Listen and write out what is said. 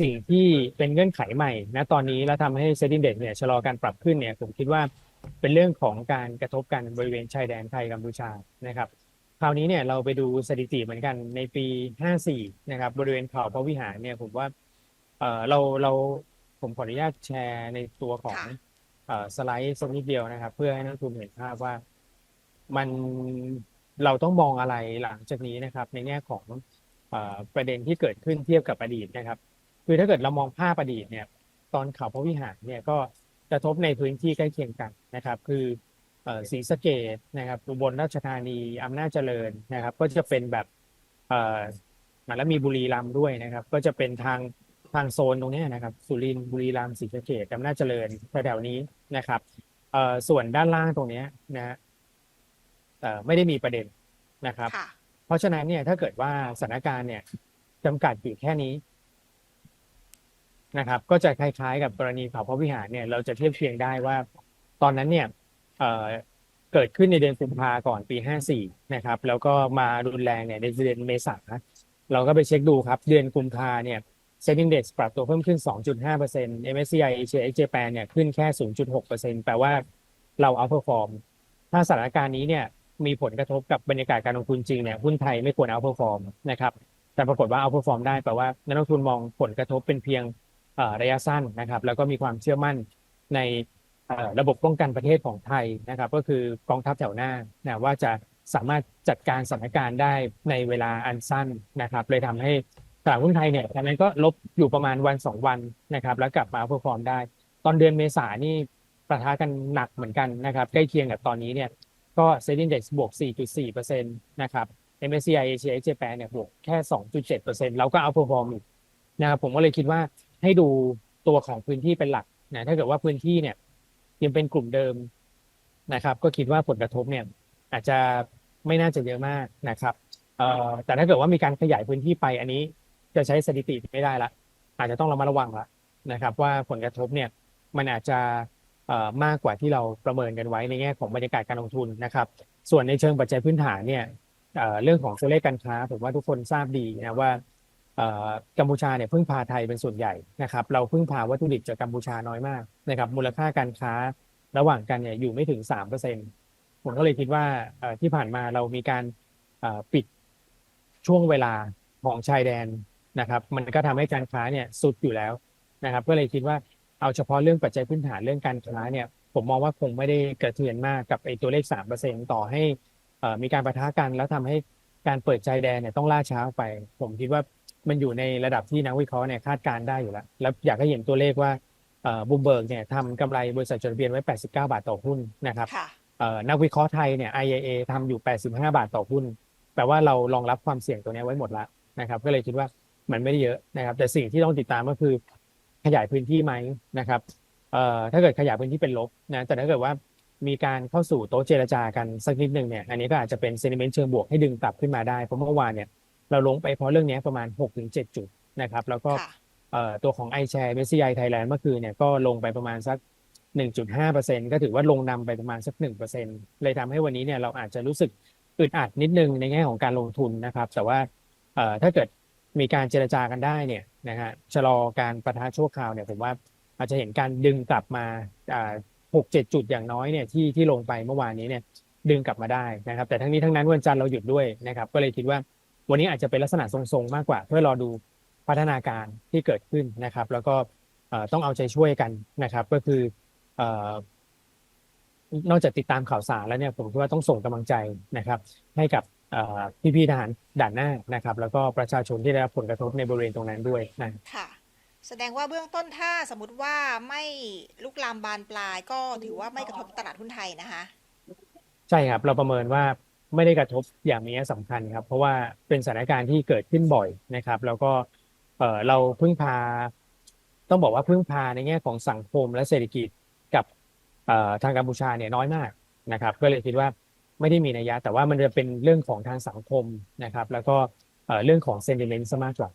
สิ่งที่เป็นเงื่อนไขใหม่นะตอนนี้แล้วทำให้เซ็นดิ้งเด็เนี่ยชะลอการปรับขึ้นเนี่ยผมคิดว่าเป็นเรื่องของการกระทบกันบริเวณชายแดนไทยกัมพูชานะครับคราวนี้เนี่ยเราไปดูสถิติเหมือนกันในปี 54 นะครับบริเวณเขาพระวิหารเนี่ยผมว่าเออเราเราผมขออนุญาตแชร์ในตัวของค่ะเอ่อสไลด์สักนิดเดียวนะครับ เพื่อให้นักลงทุนเห็นภาพว่ามันเราต้องมองอะไรหลังจากนี้นะครับ ในแง่ของเอ่อประเด็นที่เกิดขึ้นเทียบกับอดีตนะครับ คือถ้าเกิดเรามองภาพอดีตเนี่ยตอนเขาพระวิหารเนี่ยก็กระทบในพื้นที่ใกล้เคียงกันนะครับ คือเอ่อศรีสะเกดนะครับอุบลราชธานีอำนาจเจริญนะครับ ก็จะเป็นแบบเอ่อมาแล้วมีบุรีรัมย์ด้วยนะครับ ก็จะเป็นทางทางโซนตรงเนี้ยนะครับ สุรินทร์บุรีรัมย์ศรีสะเกดอำนาจเจริญแถวๆนี้นะครับเอ่อส่วนด้านล่างตรงเนี้ยนะฮะเอ่อไม่ได้มีประเด็นนะครับค่ะเพราะฉะนั้นเนี่ยถ้าเกิดว่าสถานการณ์เนี่ยจำกัดอยู่แค่นี้ นะครับ ก็จะคล้ายๆ กับกรณีเขาพระวิหารเนี่ยเราจะเทียบเคียงได้ว่าตอนนั้นเนี่ยเเกิดขึ้นในเดือนกุมภาก่อนปี 54 นะครับ แล้วก็มารุนแรงเนี่ยในเดือนเมษาเราก็ไปเช็คดูครับ เดือนกุมภาเนี่ย Setting Index ปรับตัวเพิ่มขึ้น 2.5% MSCI Asia X Japan เนี่ยขึ้นแค่ 0.6%แปลว่าเรา outperform ถ้าสถานการณ์นี้เนี่ยมีผลกระทบกับบรรยากาศการลงทุนจริงเนี่ยหุ้นไทยไม่ควร outperform นะครับ แต่ปรากฏว่า outperform ได้แปลว่านักลงทุนมองผลกระทบเป็นเพียง ระยะสั้นนะครับ แล้วก็มีความเชื่อมั่นในระบบป้องกันประเทศของไทยนะครับ ก็คือกองทัพแถวหน้านะว่าจะสามารถจัดการสถานการณ์ได้ในเวลาอันสั้นนะครับ เลยทำให้ตลาดหุ้นไทยเนี่ยตอนนั้นก็ลบอยู่ประมาณวันสองวันนะครับ แล้วกลับมา outperform ได้ ตอนเดือนเมษานี่ประทะกันหนักเหมือนกันนะครับใกล้เคียงกับตอนนี้เนี่ยก็ Set Index บวก 4.4%นะครับ MSCI Asia X Japan เนี่ยบวกแค่ 2.7%เราก็เอา perform อีกนะครับผมก็เลยคิดว่า ให้ดูตัวของพื้นที่เป็นหลักนะถ้าเกิดว่าพื้นที่เนี่ยยังเป็นกลุ่มเดิมนะครับ ก็คิดว่าผลกระทบเนี่ย อาจจะไม่น่าจะเยอะมากนะครับเอ่อแต่ถ้าเกิดว่ามีการขยายพื้นที่ไปอันนี้จะใช้สถิติไม่ได้ละ อาจจะต้องระมัดระวังละนะครับ ว่าผลกระทบเนี่ยมันอาจจะเอ่อมากกว่าที่เราประเมินกันไว้ในแง่ของบรรยากาศการลงทุนนะครับ ส่วนในเชิงปัจจัยพื้นฐานเนี่ยเอ่อเรื่องของตัวเลขการค้าผมว่าทุกคนทราบดีนะว่า กัมพูชาเนี่ยพึ่งพาไทยเป็นส่วนใหญ่นะครับเราพึ่งพาวัตถุดิบจากกัมพูชาน้อยมากนะครับมูลค่าการค้าระหว่างกันเนี่ยอยู่ไม่ถึง3%ผมก็เลยคิดว่าที่ผ่านมาเรามีการปิดช่วงเวลาของชายแดนนะครับ มันก็ทำให้การค้าเนี่ยสุดอยู่แล้วนะครับ ก็เลยคิดว่าเอาเฉพาะเรื่องปัจจัยพื้นฐานเรื่องการค้าเนี่ย ผมมองว่าคงไม่ได้กระเทือนมากกับไอ้ตัวเลข3%ต่อให้เอ่อให้มีการประทะกันแล้วทำให้การเปิดใจแดนเนี่ยต้องล่าช้าไป ผมคิดว่า มันอยู่ในระดับที่นักวิเคราะห์เนี่ยคาดการณ์ได้อยู่แล้ว แล้วอยากให้เห็นตัวเลขว่าบูมเบิร์กเนี่ยทำกำไรบริษัทจดทะเบียนไว้ 89 บาทต่อหุ้นนะครับค่ะเอ่อนักวิเคราะห์ไทยเนี่ย IAA ทำอยู่ 85 บาทต่อหุ้น แปลว่าเรารองรับความเสี่ยงตัวเนี้ยไว้หมดแล้วนะครับ ก็เลยคิดว่ามันไม่ได้เยอะนะครับ แต่สิ่งที่ต้องติดตามก็คือขยายพื้นที่ไหมนะครับเอ่อถ้าเกิดขยายพื้นที่เป็นลบนะ แต่ถ้าเกิดว่ามีการเข้าสู่โต๊ะเจรจากันสักนิดหนึ่งเนี่ย อันนี้ก็อาจจะเป็นเซนิเมนต์เชิงบวกให้ดึงกลับขึ้นมาได้ เพราะเมื่อวานเนี่ย เราลงไปเพราะเรื่องเนี้ยประมาณ 6-7 จุดนะครับ แล้วก็ค่ะเอ่อตัวของ iShare MSCI Thailand เมื่อคืนเนี่ยก็ลงไปประมาณสัก 1.5%ก็ถือว่าลงนำไปประมาณสัก 1%เลยทำให้วันนี้เนี่ยเราอาจจะรู้สึกอึดอัดนิดนึงในแง่ของการลงทุนนะครับ แต่ว่าเอ่อถ้าเกิดมีการเจรจากันได้เนี่ยนะฮะชะลอการประทะชั่วคราวเนี่ยผมว่าอาจจะเห็นการดึงกลับมาอ่าหกเจ็ดจุดอย่างน้อยเนี่ยที่ที่ลงไปเมื่อวานนี้เนี่ยดึงกลับมาได้นะครับ แต่ทั้งนี้ทั้งนั้นวันจันทร์เราหยุดด้วยนะครับ ก็เลยคิดว่า วันนี้อาจจะเป็นลักษณะทรงๆมากกว่า เพื่อรอดูพัฒนาการที่เกิดขึ้นนะครับ แล้วก็เอ่อต้องเอาใจช่วยกันนะครับ ก็คือเอ่อนอกจากติดตามข่าวสารแล้วเนี่ยผมคิดว่าต้องส่งกำลังใจนะครับ ให้กับเอ่อพี่ๆทหารด่านหน้านะครับ แล้วก็ประชาชนที่ได้รับผลกระทบในบริเวณตรงนั้นด้วยนะค่ะ แสดงว่าเบื้องต้นถ้าสมมติว่าไม่ลุกลามบานปลายก็ถือว่าไม่กระทบตลาดหุ้นไทยนะคะ ใช่ครับ เราประเมินว่า ไม่ได้กระทบอย่างมีนัยสำคัญครับ เพราะว่าเป็นสถานการณ์ที่เกิดขึ้นบ่อยนะครับ แล้วก็เอ่อเราพึ่งพา ต้องบอกว่าพึ่งพาในแง่ของสังคมและเศรษฐกิจกับเอ่อทางกัมพูชาเนี่ยน้อยมากนะครับ ก็เลยคิดว่าไม่ได้มีนัยยะ แต่ว่ามันจะเป็นเรื่องของทางสังคมนะครับ แล้วก็เอ่อเรื่องของเซนติเมนต์ซะมากกว่า